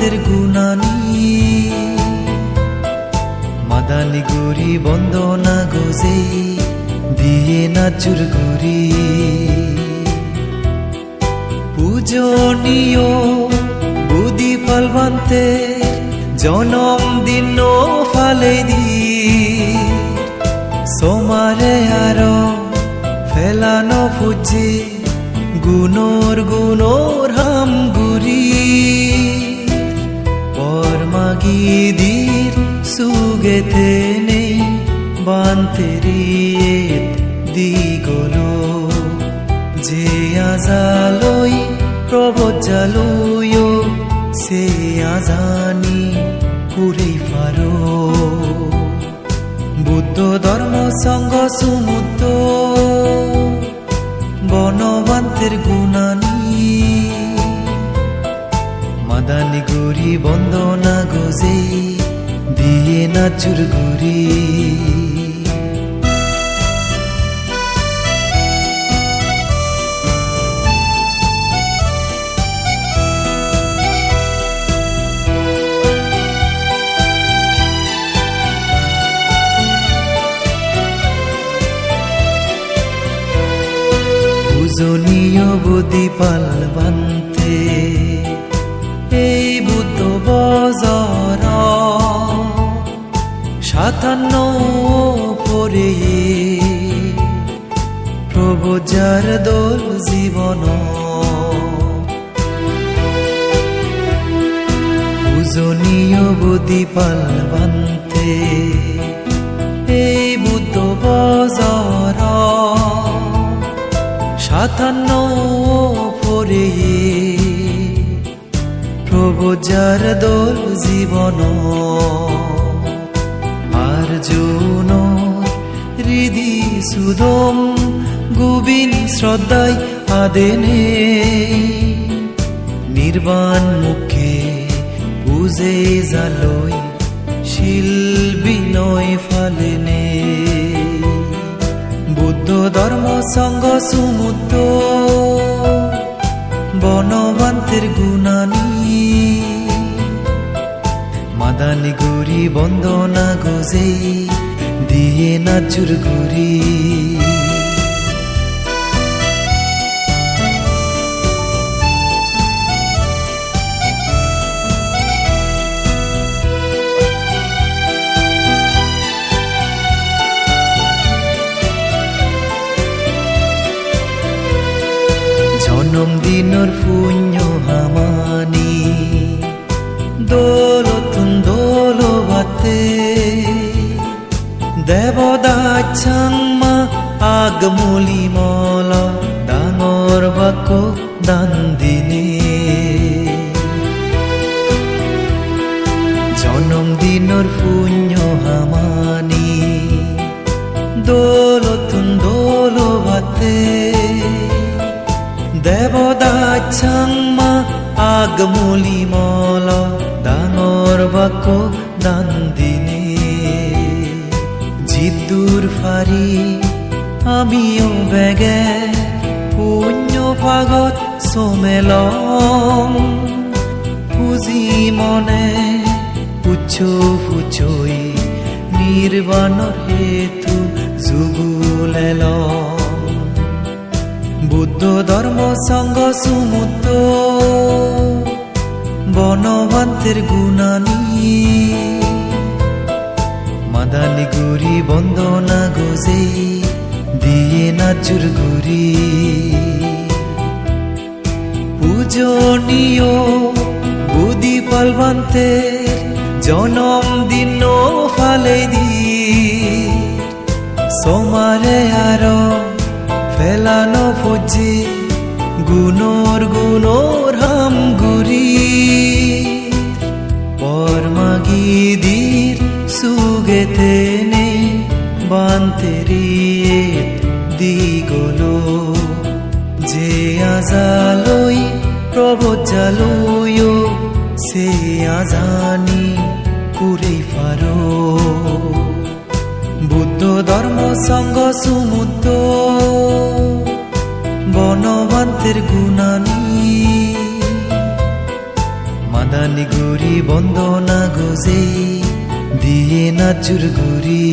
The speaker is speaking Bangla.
বনবান্তের গুণানি। মাদানি গুরি বন্দনা গোজে, দিয়ে নাচুর গুরি পূজনীয় বুদি ফলবান্তে জনম দিন ফালে দি সোমারে আরও ফেলানো ফুজে গুণর গুণর সুগেতে নে বান্তেরিয়েত দিগলো। যে আজালই প্রবজালয় সে আজানি কুরে ফারো। বুদ্ধ ধর্ম সঙ্গ সুমুদ্র, বনবান্তের গুণানি। মাদানি গুরি বন্দনা গোজে দিয়ে নাচুর গুরি পূজনীয় বুদ্ধি পালবান্তে এই বুদ্ধ বজর সাতান্ন পরে প্রভুজার দোল জীবন। পূজনীয় বুদ্ধি পালবান্তে এই বুদ্ধ বজর। সাতান্ন পরে প্রভুজার দোল জীবন। সুদম গোবিন শ্রদ্ধায় আদেনে নির্বাণ মুখে বুঝে জালই, শিল বিনয় ফালেনে বুদ্ধ ধর্ম সঙ্গ সুমুদ্র, বনবান্তের গুণানি। মাদানি গুরি বন্দনা গোজে দিয়ে নাচুর গুরি জনম দিনর পুণ্য হামানি। দোলতুন দোলো বাতে দেবদাচ্ছাংমা আগমুলি মল ডাঙর বাক দান দিনে জনম দিনর পুণ্য হামানি, দোলতুন দোলো বাতে দেবদাচ্ছাংমা আগমুলি মল ডাঙর বাক জিদ্দুর ফারি, আমিও বেগে পুণ্য পাগত সোমেলম পুজি মনে উচ্চ ফুচই নির্বাণর হেতু যুগুলেলম বুদ্ধ ধর্ম সঙ্গ সুমুদ্র, বনবান্তের গুণানি মাদানি গুরি বন্দনা গোজে, দিয়ে নাচুর গুরি পূজনীয় বুদ্ধি পালবান্তের, জনম দিন ফালে দি সোমারে আরও ফেলানো ফুজি গুণর যে আজালই প্রবজালয় সে আজানি পুরে ফারো। বুদ্ধ ধর্ম সঙ্গ সুমুদ্র, বনবান্তের গুণানি। মাদানি গুরি বন্দনা গজে দিয়ে নাচুর গুরি